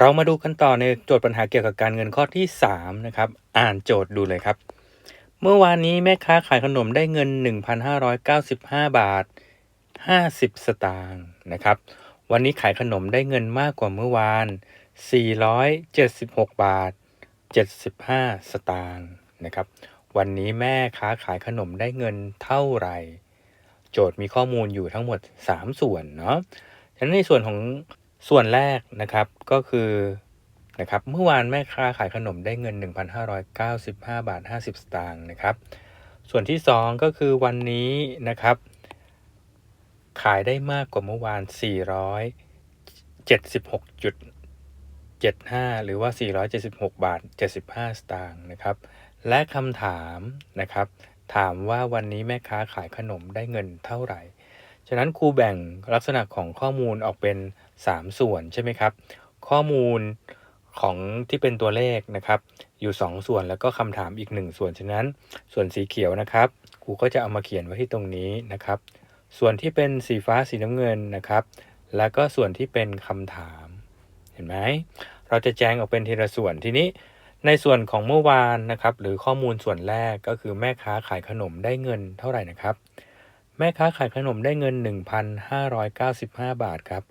เรามาดูกันต่อในโจทย์ปัญหาเกี่ยวกับการเงินข้อที่ 3 นะครับ อ่านโจทย์ดูเลยครับ เมื่อวานนี้แม่ค้าขายขนมได้เงิน 1,595 บาท 50 สตางค์นะครับ วันนี้ขายขนมได้เงินมากกว่าเมื่อวาน 476 บาท 75 สตางค์นะครับ วันนี้แม่ค้าขายขนมได้เงินเท่าไหร่ โจทย์มีข้อมูลอยู่ทั้งหมด 3 ส่วนเนาะฉะนั้นในส่วนของ ส่วนแรกนะครับก็คือนะครับเมื่อวานแม่ค้าขายขนมได้เงิน 1,595 บาท 50 สตางค์นะครับ ส่วนที่ 2 ก็คือวันนี้นะครับ ขายได้มากกว่าเมื่อวาน 476.75 หรือว่า 476 บาท 75 สตางค์นะครับ และคำถามนะครับ ถามว่าวันนี้แม่ค้าขายขนมได้เงินเท่าไหร่ ฉะนั้นครูแบ่งลักษณะของข้อมูลออกเป็น 3 ส่วนใช่ไหมครับ ข้อมูลของที่เป็นตัวเลขนะครับ อยู่ 2 ส่วนแล้วก็คำถามอีก 1 ส่วนฉะนั้น ส่วนสีเขียวนะครับครูก็จะเอามาเขียนไว้ที่ตรงนี้นะครับ ส่วนที่เป็นสีฟ้าสีน้ำเงินนะครับ แล้วก็ส่วนที่เป็นคำถาม เห็นไหมเราจะแจ้งออกเป็นทีละส่วนทีนี้ในส่วนของเมื่อวานนะครับ หรือข้อมูลส่วนแรกก็คือแม่ค้าขายขนมได้เงินเท่าไหร่นะครับ แม่ค้าขายขนมได้เงิน 1,595 บาทครับ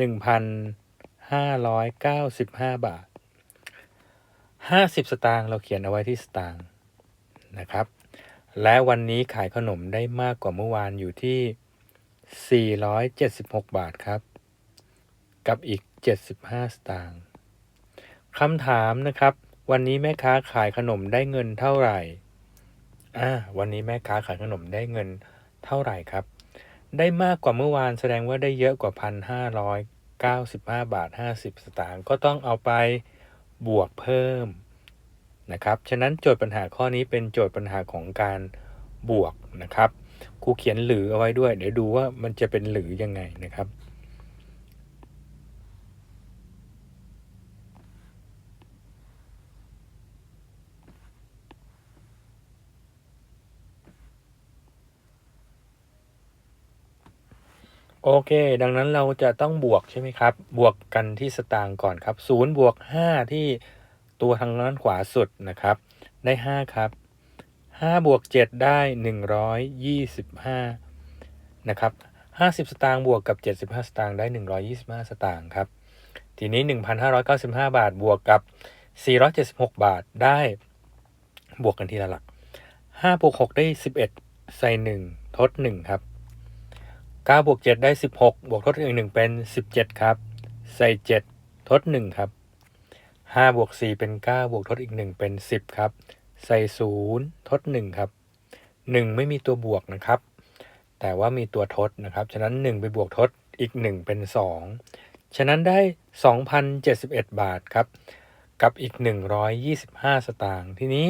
1,595 บาท 50 สตางค์เราเขียนเอาไว้ที่สตางค์นะครับ และวันนี้ขายขนมได้มากกว่าเมื่อวานอยู่ที่ 476 บาทครับ กับอีก 75 สตางค์คำถามนะครับ วันนี้แม่ค้าขายขนมได้เงินเท่าไหร่อ่าวันนี้แม่ค้าขายขนมได้เงิน เท่าไหร่ครับ ได้มากกว่าเมื่อวานแสดงว่าได้เยอะกว่า 1,595 บาท 50 สตางค์ก็ต้องเอาไปบวกเพิ่มนะครับ ฉะนั้นโจทย์ปัญหาข้อนี้เป็นโจทย์ปัญหาของการบวกนะครับ ครูเขียนหรือเอาไว้ด้วย เดี๋ยวดูว่ามันจะเป็นหรือยังไงนะครับ โอเค ดังนั้นเราจะต้องบวกใช่ไหมครับ บวกกันที่สตางค์ก่อนครับ0บวก5 ที่ตัวทางด้านขวาสุดนะครับ ได้ 5 ครับ 5 บวก 7 ได้ 125 นะครับ 50 สตางค์บวกกับ 75 สตางค์ได้ 125 สตางค์ครับ ทีนี้ 1,595 บาทบวกกับ 476 บาทได้ บวกกันทีละหลัก5บวก6ได้ 11 ใส่ 1 ทด 1 ครับ 9บวก7ได้ 16 บวกทดอีก1เป็น 17 ครับ ใส่ 7 ทด 1 ครับ 5 บวก 4 เป็น 9 บวกทดอีก 1 เป็น 10 ครับ ใส่ 0 ทด 1 ครับ 1 ไม่มีตัวบวกนะครับ แต่ว่ามีตัวทดนะครับ ฉะนั้น 1 ไปบวกทดอีก 1 เป็น 2 ฉะนั้นได้ 2,071 บาทครับ กับอีก 125 สตางค์ ทีนี้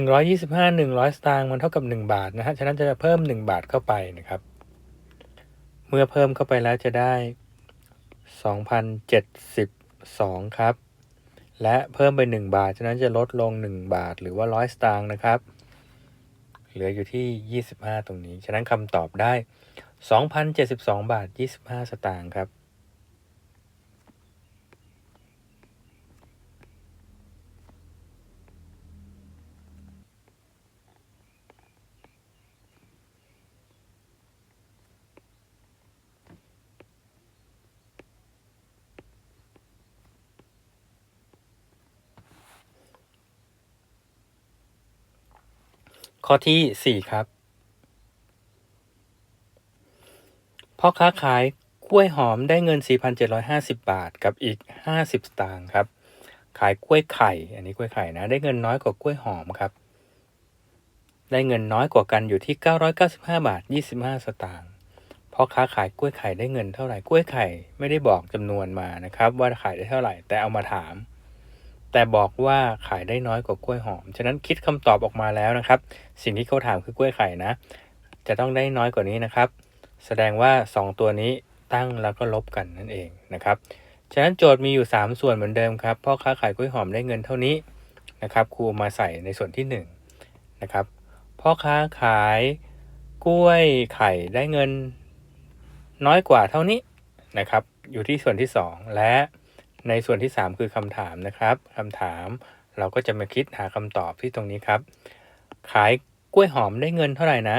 125 100 สตางค์มันเท่ากับ 1 บาทนะฮะ ฉะนั้นจะเพิ่ม 1 บาทเข้าไปนะครับ มื่อเพิ่มเข้าไปแล้วจะได้ 2,072 ครับ และเพิ่มไป 1 บาท ฉะนั้นจะลดลง 1 บาทหรือว่า 100 สตางค์นะครับ เหลืออยู่ที่ 25 ตรงนี้ ฉะนั้นคำตอบได้ 2,072 บาท 25 สตางค์ครับ ข้อที่ 4 ครับ พ่อค้าขายกล้วยหอมได้เงิน 4,750 บาทกับอีก 50 สตางค์ครับ ขายกล้วยไข่ อันนี้กล้วยไข่นะ ได้เงินน้อยกว่ากล้วยหอมครับ ได้เงินน้อยกว่ากันอยู่ที่ 995 บาท 25 สตางค์พ่อค้าขายกล้วยไข่ได้เงินเท่าไหร่ กล้วยไข่ไม่ได้บอกจำนวนมานะครับ ว่าขายได้เท่าไหร่ แต่เอามาถาม แต่บอกว่าขายได้น้อยกว่ากล้วยหอม ฉะนั้นคิดคำตอบออกมาแล้วนะครับ สิ่งที่เขาถามคือกล้วยไข่นะ จะต้องได้น้อยกว่านี้นะครับ แสดงว่า 2 ตัวนี้ตั้งแล้วก็ลบกันนั่นเองนะครับ ฉะนั้นโจทย์มีอยู่ 3 ส่วนเหมือนเดิมครับ พ่อค้าขายกล้วยหอมได้เงินเท่านี้นะครับครูมาใส่ในส่วนที่1นะครับพ่อค้าขายกล้วยไข่ได้เงินน้อยกว่าเท่านี้นะครับ อยู่ที่ส่วนที่ 2 และ ในส่วนที่ 3 คือคำถามนะครับคำถามเราก็จะมาคิดหาคำตอบที่ตรงนี้ครับ ขายกล้วยหอมได้เงินเท่าไหร่นะ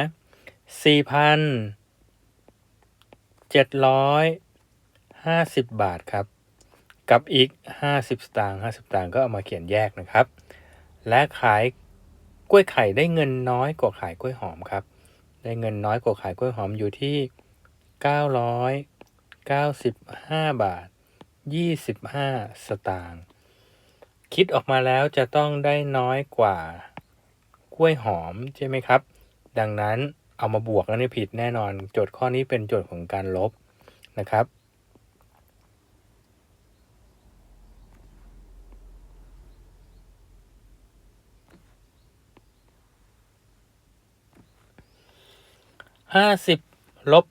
4,750 บาทครับ กับอีก 50 สตางค์50 สตางค์ก็เอามาเขียนแยกนะครับ และขายกล้วยไข่ได้เงินน้อยกว่าขายกล้วยหอมครับ ได้เงินน้อยกว่าขายกล้วยหอมอยู่ที่ 995 บาท 25สตางค์คิดออกมาแล้วจะต้องได้น้อยกว่ากล้วยหอมใช่ไหมครับ ดังนั้นเอามาบวกแล้วนี่ผิดแน่นอน โจทย์ข้อนี้เป็นโจทย์ของการลบนะครับ ห้าสิบลบ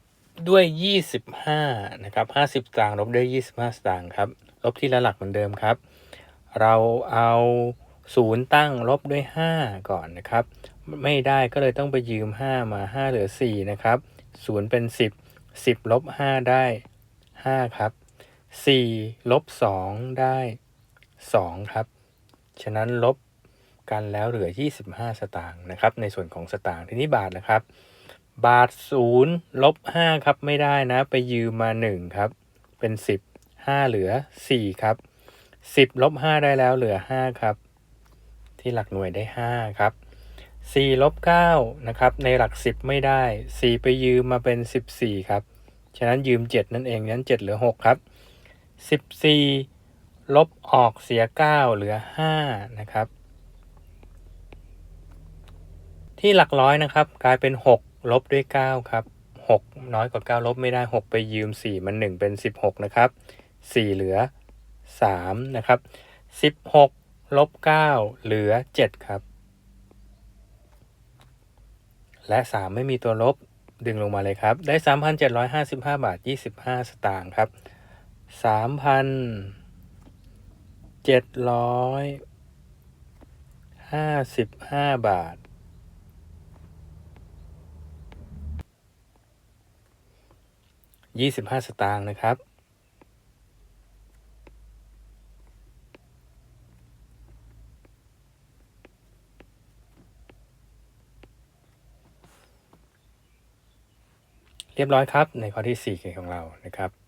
ด้วยยี่สิบห้านะครับห้าสิบสตางค์ลบด้วยยี่สิบห้าสตางค์ครับ ลบที่ละหลักเหมือนเดิมครับ เราเอาศูนย์ตั้งลบด้วยห้าก่อนนะครับ ไม่ได้ก็เลยต้องไปยืมห้ามาห้าเหลือสี่นะครับศูนย์เป็นสิบสิบลบห้าได้ห้าครับสี่ลบสองได้สองครับ ฉะนั้นลบกันแล้วเหลือ 25 สตางค์นะครับ ในส่วนของสตางค์ทีนี้บาทนะครับ บาทศูนย์ลบห้าครับไม่ได้นะ ไปยืมมาหนึ่งครับ เป็นสิบห้าเหลือสี่ครับสิบลบห้าได้แล้วเหลือห้าครับ ที่หลักหน่วยได้ห้าครับสี่ลบเก้านะครับ ในหลักสิบไม่ได้สี่ไปยืมมาเป็นสิบสี่ครับ ฉะนั้นยืมเจ็ดนั่นเองนั้นเจ็ดเหลือหกครับสิบสี่ลบออกเสียเก้าเหลือห้านะครับ ที่หลักร้อยนะครับ กลายเป็น6 ลบด้วย 9 ครับ 6 น้อยกว่า 9 ลบไม่ได้ 6 ไปยืม 4 มัน 1 เป็น 16 นะครับ 4 เหลือ 3 นะครับ 16 ลบ 9 เหลือ 7 ครับ และ 3 ไม่มีตัวลบดึงลงมาเลยครับ ได้ 3,755 บาท 25 สตางค์ครับ 3,755 บาท 25สตางค์นะครับ เรียบร้อยครับในข้อที่4ของเรานะครับ